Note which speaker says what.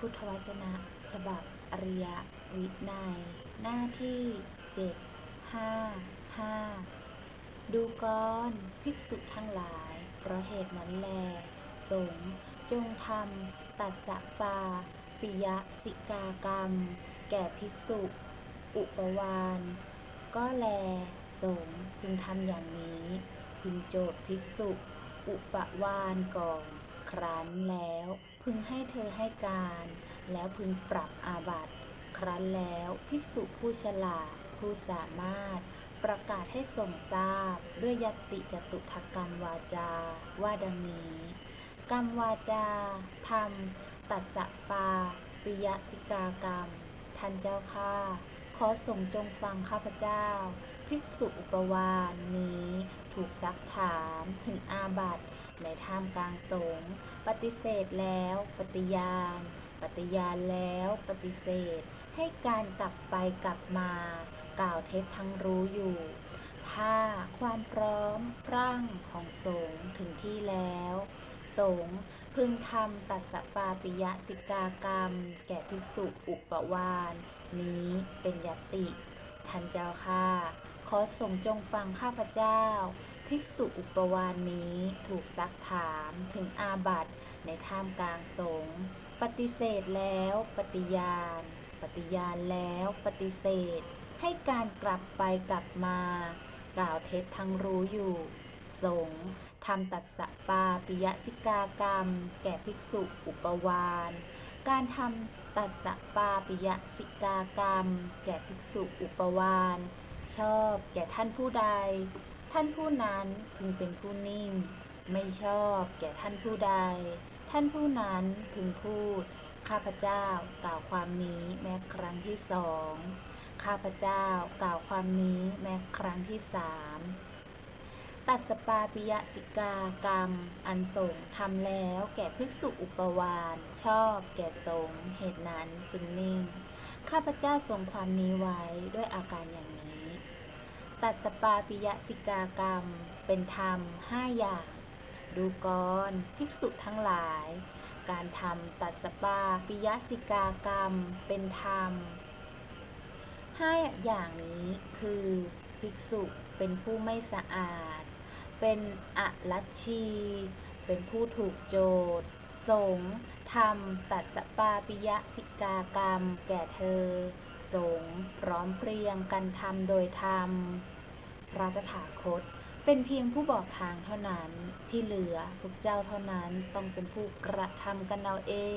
Speaker 1: พุทธวจนะ ฉบับอริยวินัย หน้าที่เจ็ดห้าห้าดูก่อนภิกษุทั้งหลาย เพราะเหตุนั้นแล สงจงทำตัสสะปา ปิยสิกากรรม แก่ภิกษุ อุปวาน ก็แล สงพึงทำอย่างนี้ พึงโจทย์ภิกษุ อุปวานก่อน ครั้นแล้ว พึงให้เธอให้การ แล้วพึงปรับอาบัติครั้นแล้วภิกษุผู้ฉลาดผู้สามารถ ประกาศให้ทรงทราบ ด้วยยติจตุถกรรมวาจา ว่าดังนี้ กรรมวาจาทำตัสสะปา ปิยสิกากรรมท่านเจ้าข้า ขอส่งจงฟังข้าพเจ้า ภิกษุอุปวานนี้ถูกซักถามถึงอาบัติในท่ามกลางสงปฏิเสธแล้วปฏิญาณ ปฏิญาณแล้วปฏิเสธ ให้การกลับไปกลับมา กล่าวเท็จทั้งรู้อยู่ ถ้าความพร้อมพรั่งของสงถึงที่แล้ว สงฆ์พึงทำตัสสปาปิยสิกากรรม แก่ภิกษุอุปวาน นี้เป็นยติท่านเจ้าค่ะ ขอสงจงฟังข้าพเจ้า ภิกษุอุปวานนี้ถูกซักถามถึงอาบัติในท่ามกลางสงฆ์ปฏิเสธแล้วปฏิญาณ ปฏิญาณแล้วปฏิเสธ ให้การกลับไปกลับมา กล่าวเท็จทั้งรู้อยู่ สงฆ์ทำตัสสปาปิยสิกากรรม แก่ภิกษุอุปวาน การทำตัสสปาปิยสิกากรรม แก่ภิกษุอุปวาน ชอบแก่ท่านผู้ใด ท่านผู้นั้นพึงเป็นผู้นิ่ง ไม่ชอบแก่ท่านผู้ใด ท่านผู้นั้นพึงพูด ข้าพเจ้ากล่าวความนี้แม้ครั้งที่สองข้าพเจ้ากล่าวความนี้แม้ครั้งที่สาม ตัสสปาปิยสิกากรรม อันสงทำแล้วแก่ภิกษุอุปวานชอบแก่สงเหตุนั้นจึงนิ่ง ข้าพเจ้าทรงความนี้ไว้ด้วยอาการอย่างนี้ ตัสสปาปิยสิกากรรม เป็นธรรมห้าอย่าง ดูก่อนภิกษุทั้งหลาย การทำตัสสปาปิยสิกากรรม เป็นธรรมห้าอย่างนี้คือ ภิกษุเป็นผู้ไม่สะอาด เป็นอลัชชี เป็นผู้ถูกโจทย์สงฆ์ทำตัดสปาปิยสิกากรรม แก่เธอ สงพร้อมเพรียงกันทำโดยธรรมพระตถาคตเป็นเพียงผู้บอกทางเท่านั้นที่เหลือพวกเจ้าเท่านั้นต้องเป็นผู้กระทำกันเอาเอง